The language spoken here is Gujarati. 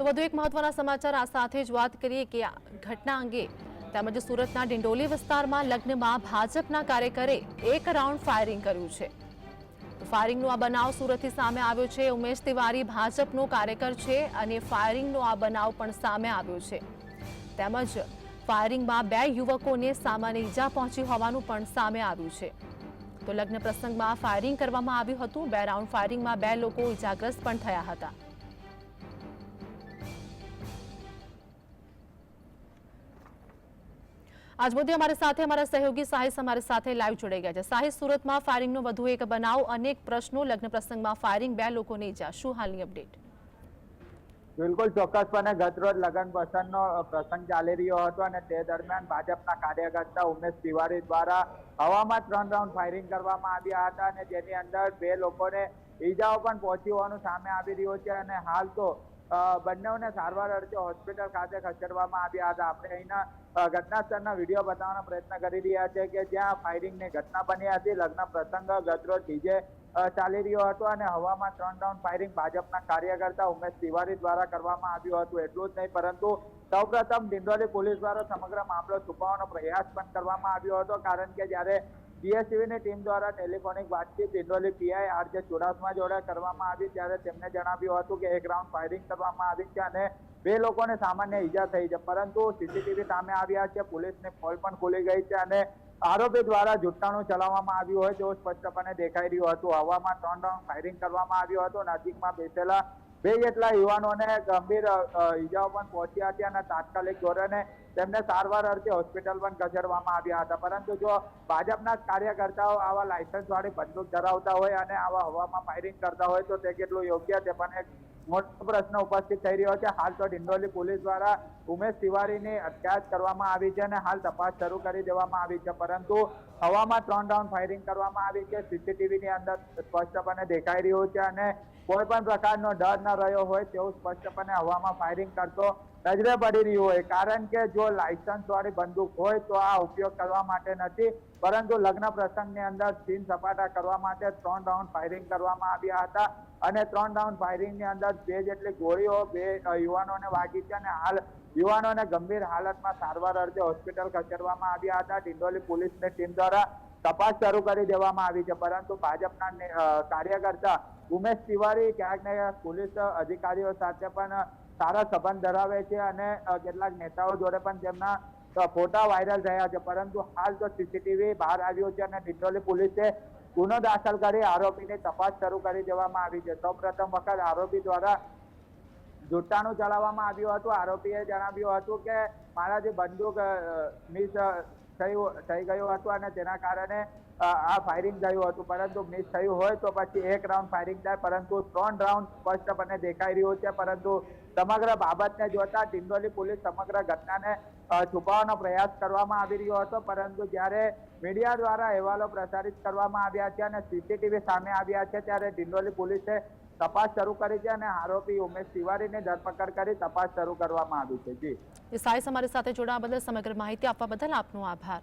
તો વધુ એક મહત્વના સમાચાર આ સાથે જ વાત કરીએ કે ઘટના અંગે તેમજ સુરતના ડિંડોલી વિસ્તારમાં લગ્નમાં ભાજપના કાર્યકરે એક રાઉન્ડ ફાયરિંગ કર્યું છે. ફાયરિંગનો આ બનાવ સુરતથી સામે આવ્યો છે. ઉમેશ તિવારી ભાજપનો કાર્યકર છે અને ફાયરિંગનો આ બનાવ પણ સામે આવ્યો છે. તેમજ ફાયરિંગમાં બે યુવકોને સામાન્ય ઈજા પહોંચી હોવાનું પણ સામે આવ્યું છે. તો લગ્ન પ્રસંગમાં ફાયરિંગ કરવામાં આવ્યું હતું. બે રાઉન્ડ ફાયરિંગમાં બે લોકો ઈજાગ્રસ્ત પણ થયા હતા. આજ મુદ્દે અમારી સાથે અમારા સહયોગી સાહિસ અમારી સાથે લાઈવ જોડાઈ ગયા છે. સાહિસ, સુરતમાં ફાયરિંગનો વધુ એક બનાવ, અનેક પ્રશ્નો, લગ્ન પ્રસંગમાં ફાયરિંગ બે લોકોને ઈજા. શું હાલની અપડેટ બિલકુલ ચોક્કસપણે ગતરોજ લગ્ન પ્રસંગનો પ્રસંગ ચાલી રહ્યો હતો અને તે દરમિયાન ભાજપના કાર્યકર્તા ઉમેશ તિવારી દ્વારા હવામાં ત્રણ રાઉન્ડ ફાયરિંગ કરવામાં આવ્યા હતા અને જેની અંદર બે લોકોને ઈજાઓ પણ પહોંચી હોવાનું સામે આવી રહ્યું છે અને હાલ તો બંનેઓને સારવાર અર્થે હોસ્પિટલ ખાતે ખસેડવામાં આવ્યા હતા. આપણે અહીંના ઘટના સ્થળના વીડિયો બતાવવાનો પ્રયત્ન કરી રહ્યા છે કે જ્યાં ફાયરિંગની ઘટના બની હતી. લગ્ન પ્રસંગ ગતરોજ ડીજે ચાલી રહ્યો હતો અને હવામાં ત્રણ રાઉન્ડ ફાયરિંગ ભાજપના કાર્યકર્તા ઉમેશ તિવારી દ્વારા કરવામાં આવ્યું હતું. એટલું જ નહીં, પરંતુ સૌપ્રથમ ડિંડોલી પોલીસ દ્વારા સમગ્ર મામલો છુપાવવાનો પ્રયાસ પણ કરવામાં આવ્યો હતો. કારણ કે જ્યારે જીએસસીબીની ટીમ દ્વારા ટેલિફોનિક વાતચીત ડિંડોલી પીઆઈ આરજે ચુડાસમા જોડે કરવામાં આવી ત્યારે તેમને જણાવ્યું હતું કે એક રાઉન્ડ ફાયરિંગ કરવામાં આવી છે અને બે લોકોને સામાન્ય ઈજા થઈ છે. પરંતુ સીસીટીવી સામે આવ્યા છે, પોલીસની પોલ પણ ખુલી ગઈ છે અને આરોપી દ્વારા જુઠ્ઠાણું ચલાવવામાં આવ્યું હોય તેવું સ્પષ્ટપણે દેખાઈ રહ્યું હતું. હવામાં ત્રણ રાઉન્ડ ફાયરિંગ કરવામાં આવ્યું હતું. નજીકમાં બેસેલા બે જેટલા યુવાનોને ગંભીર ઈજાઓ પણ પહોંચી હતી અને તાત્કાલિક ધોરણે તેમને સારવાર અર્થે હોસ્પિટલ પણ ખસેડવામાં આવ્યા હતા. પરંતુ જો ભાજપના કાર્યકર્તાઓ આવા લાયસન્સ વાળી બંદૂક ધરાવતા હોય અને આવા હવામાં ફાયરિંગ કરતા હોય તો તે કેટલું યોગ્ય તે પણ એક મોટો પ્રશ્ન ઉપસ્થિત થઈ રહ્યો છે. હાલ તો ડિંડોલી પોલીસ દ્વારા ઉમેશ તિવારીની અટકાયત કરવામાં આવી છે અને હાલ તપાસ શરૂ કરી દેવામાં આવી છે. પરંતુ હવામાં ત્રણ રાઉન્ડ ફાયરિંગ કરવામાં આવી છે. સીસીટીવીની અંદર સ્પષ્ટપણે દેખાઈ રહ્યું છે અને કોઈ પણ પ્રકારનો ડર ન રહ્યો હોય તેવું સ્પષ્ટપણે હવામાં ફાયરિંગ કરતો નજરે પડી રહ્યું હોય. કારણ કે જો લાયસન્સ વાળી બંદૂક હોય તો આ ઉપયોગ કરવા માટે નથી. પરંતુ લગ્ન પ્રસંગની અંદર સીન સપાટા કરવા માટે ત્રણ રાઉન્ડ ફાયરિંગ કરવામાં આવ્યા હતા. અને ત્રણ રાઉન્ડ ફાયરિંગની અંદર બે જેટલી ગોળીઓ બે યુવાનોને વાગી છે અને હાલ યુવાનોને ગંભીર હાલતમાં સારવાર અર્થે હોસ્પિટલ ખસેડવામાં આવ્યા હતા. ડિંડોલી પોલીસની ટીમ દ્વારા તપાસ શરૂ કરી દેવામાં આવી છે. પરંતુ ભાજપના કાર્યકર્તા ઉમેશ તિવારી ક્યાંક ને પોલીસ અધિકારીઓ સાથે પણ સારા સંબંધ ધરાવે છે અને કેટલાક નેતાઓ જોડે પણ તેમના ફોટા વાયરલ થયા છે. પરંતુ હાલ તો સીસીટીવી બહાર આવ્યું છે અને ડિંડોલી પોલીસે ગુનો દાખલ કરી આરોપીની તપાસ શરૂ કરી દેવામાં આવી છે. સૌપ્રથમ વખત આરોપી દ્વારા જુઠ્ઠાણું ચલાવવામાં આવ્યું હતું. આરોપીએ જણાવ્યું હતું કે, મારા જે બંદૂક મિસ થયું, થઈ ગયું હતું અને તેના કારણે આ ફાયરિંગ થયું હતું. પરંતુ મિસ થયું હોય તો પછી એક રાઉન્ડ ફાયરિંગ થાય, પરંતુ ત્રણ રાઉન્ડ સ્પષ્ટપણે દેખાઈ રહ્યું છે. પરંતુ સમગ્ર બાબતને જોતા ડિંડોલી પોલીસ સમગ્ર ઘટનાને છુપાવવાનો પ્રયાસ કરવામાં આવી રહ્યો હતો. પરંતુ જ્યારે મીડિયા દ્વારા અહેવાલો પ્રસારિત કરવામાં આવ્યા છે અને સીસીટીવી સામે આવ્યા છે, ત્યારે ડિંડોલી પોલીસે તપાસ શરૂ કરી છે અને આરોપી ઉમેશ તિવારીની ધરપકડ કરી તપાસ શરૂ કરવામાં આવી છે. જી. એ સાહિસ અમારી સાથે જોડાવા બદલ સમગ્ર માહિતી આપવા બદલ આપનો આભાર.